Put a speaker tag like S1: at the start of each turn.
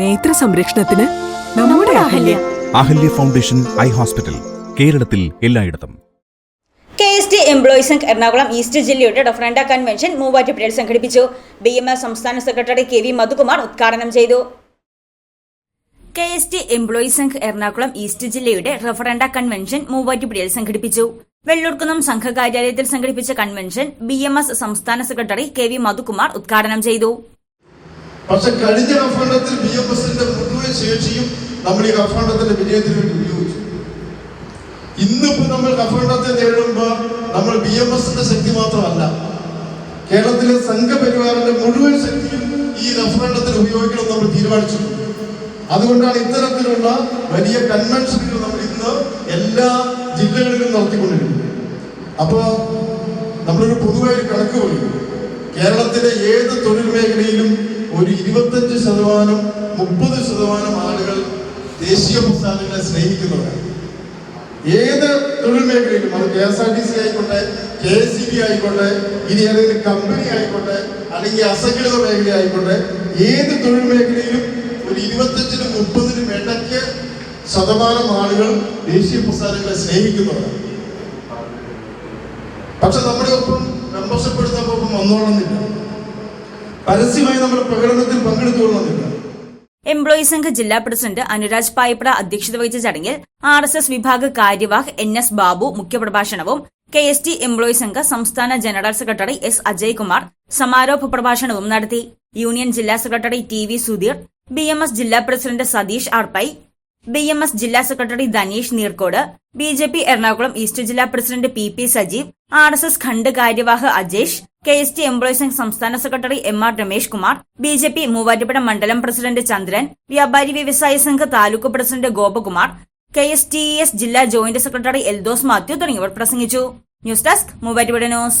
S1: നേത്ര സംരക്ഷണത്തിന് നമ്മുടെ Ahalya.
S2: Ahalya. Foundation eye hospital കേരളത്തിൽ എല്ലായിടത്തും.
S3: K S T employees Sangh Ernakulam east ജില്ലയുടെ ഡൊഫ്രണ്ട കൺവെൻഷൻ മൂവാറ്റുപുഴയിൽ സംഘടിപ്പിച്ചു. ബി എം എസ് സംസ്ഥാന സെക്രട്ടറി കെ വി മധുകുമാർ ഉദ്ഘാടനം ചെയ്തു. K S T employees Sangh Ernakulam east ജില്ലയുടെ റഫറൻഡ കൺവെൻഷൻ മൂവാറ്റുപുഴയിൽ സംഘടിപ്പിച്ചു. വെള്ളൂർക്കുന്നം സംഘകാര്യാലയത്തിൽ സംഘടിപ്പിച്ച കൺവെൻഷൻ ബി എം എസ് സംസ്ഥാന സെക്രട്ടറി കെ വി മധുകുമാർ ഉദ്ഘാടനം ചെയ്തു.
S4: പക്ഷെ കഴിഞ്ഞ റഫറണ്ടത്തിൽ ബി എം എസിന്റെ മുഴുവൻ ശേഷിയും നമ്മൾ ഈ റഫറണ്ടത്തിന്റെ വിജയത്തിന് വേണ്ടി ഉപയോഗിച്ചു. ഇന്നിപ്പോ നമ്മൾ റഫറണ്ടത്തെ നേരിടുമ്പോൾ നമ്മൾ ബി എം എസിന്റെ ശക്തി മാത്രമല്ല കേരളത്തിലെ സംഘപരിവാറിന്റെ മുഴുവൻ ശക്തിയും ഈ റഫറണ്ടത്തിൽ ഉപയോഗിക്കണം നമ്മൾ തീരുമാനിച്ചു അതുകൊണ്ടാണ് ഇത്തരത്തിലുള്ള വലിയ കൺവെൻഷനുകൾ നമ്മൾ ഇന്ന് എല്ലാ ജില്ലകളിലും നടത്തിക്കൊണ്ടിരിക്കുന്നത്. അപ്പോ നമ്മളൊരു പൊതുവായ കണക്ക് പറയും കേരളത്തിലെ ഏത് തൊഴിൽ മേഖലയിലും ഒരു ഇരുപത്തഞ്ച് ശതമാനം മുപ്പത് ശതമാനം ആളുകൾ ദേശീയ പ്രസ്ഥാനങ്ങളെ സ്നേഹിക്കുന്നവരാണ്. ഏത് തൊഴിൽ മേഖലയിലും അത് K S R T C ആയിക്കോട്ടെ കെ എസ് സി ബി ആയിക്കോട്ടെ ഇനി ഏതെങ്കിലും കമ്പനി ആയിക്കോട്ടെ അല്ലെങ്കിൽ അസംഘടിത മേഖല ആയിക്കോട്ടെ ഏത് തൊഴിൽ മേഖലയിലും ഒരു ഇരുപത്തഞ്ചിനും മുപ്പതിനും ഇടയ്ക്ക് ശതമാനം ആളുകൾ ദേശീയ പ്രസ്ഥാനങ്ങളെ സ്നേഹിക്കുന്നവരാണ്. പക്ഷെ നമ്മുടെ ഒപ്പം മെമ്പർഷിപ്പ് വന്നോളുന്നില്ല. പരസ്യമായി നമ്മുടെ പ്രകടനത്തിൽ പങ്കെടുത്തുകൊള്ളുന്നില്ല.
S3: എംപ്ലോയീസ് സംഘ് ജില്ലാ പ്രസിഡന്റ് അനുരാജ് പായപ്ര അധ്യക്ഷത വഹിച്ച ചടങ്ങിൽ ആർ എസ് എസ് വിഭാഗ കാര്യവാഹ് N S Babu മുഖ്യപ്രഭാഷണവും K S T employees Sangh സംസ്ഥാന ജനറൽ സെക്രട്ടറി എസ് അജയ്കുമാർ സമാരോപ പ്രഭാഷണവും നടത്തി. യൂണിയൻ ജില്ലാ secretary T V Sudheer B M S ജില്ലാ പ്രസിഡന്റ് സതീഷ് ആർപൈ ബി എം എസ് ജില്ലാ secretary Dhaneesh Neerkode B J P Ernakulam east ജില്ലാ president P P Sajeev R S S Khand കാര്യവാഹ് Ajesh K S T employees സംസ്ഥാന secretary M R Ramesh Kumar B J P Muvattupuzha മണ്ഡലം president Chandran Vyapari Vyavasaya Sangh taluk president Gopakumar K S T S ജില്ലാ joint secretary Eldhose Mathew തുടങ്ങിയവർ പ്രസംഗിച്ചു. News desk Muvattupuzha news.